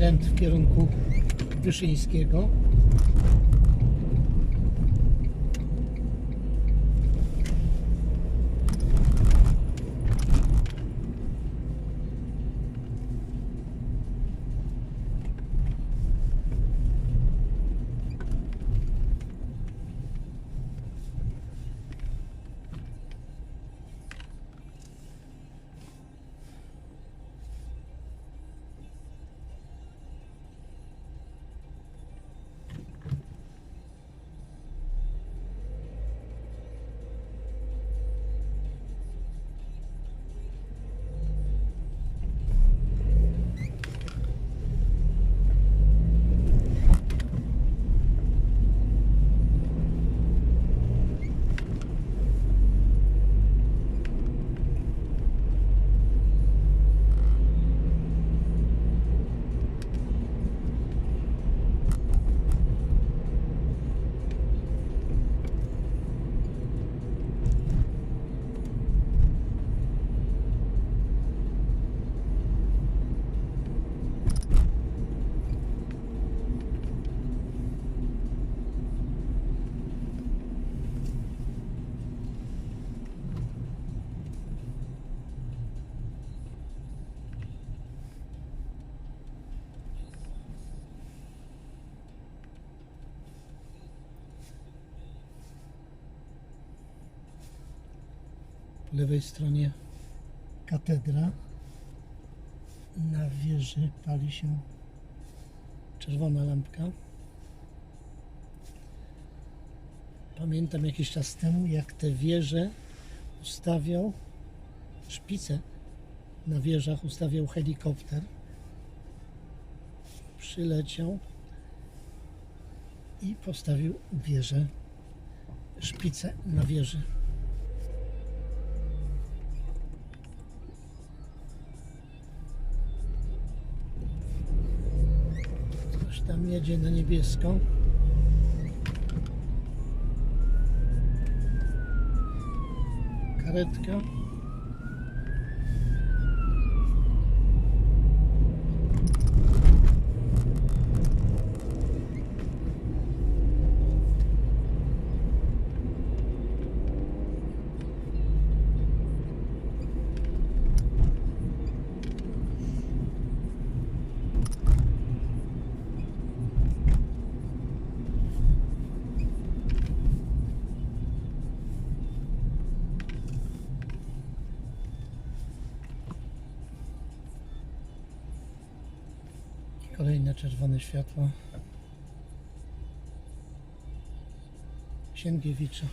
skręt w kierunku Wyszyńskiego. Lewej stronie katedra. Na wieży pali się czerwona lampka. Pamiętam jakiś czas temu, jak te wieże ustawiał, szpice na wieżach ustawiał helikopter. Przyleciał i postawił wieżę, szpicę na wieży. Tam jedzie na niebiesko. Karetka. Kolejne czerwone światło. Sienkiewicza.